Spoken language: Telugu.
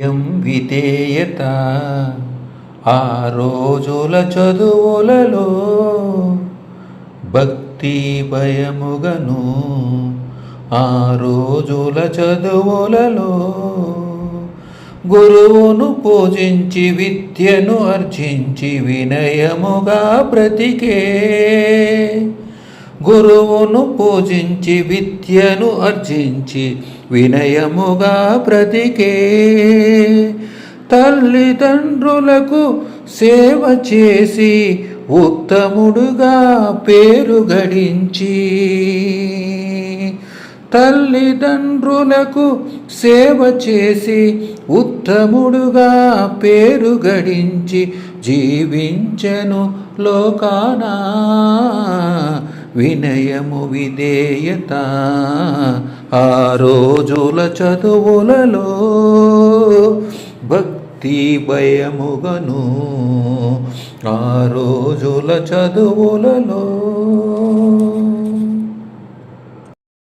ఎం విధేయత. ఆ రోజుల చదువులలో భక్తి భయముగను. ఆ రోజుల చదువులలో గురువును పూజించి విద్యను అర్జించి వినయముగా బ్రతికే. గురువును పూజించి విద్యను అర్జించి వినయముగా బ్రతికే తల్లిదండ్రులకు సేవ చేసి ఉత్తముడుగా పేరు గడించి తల్లిదండ్రులకు సేవ చేసి ఉత్తముడుగా పేరు గడించి జీవించెను లోకానా. వినయము విధేయత. ఆ రోజుల చదువులలో భక్తి భయముగను. ఆ రోజుల చదువులలో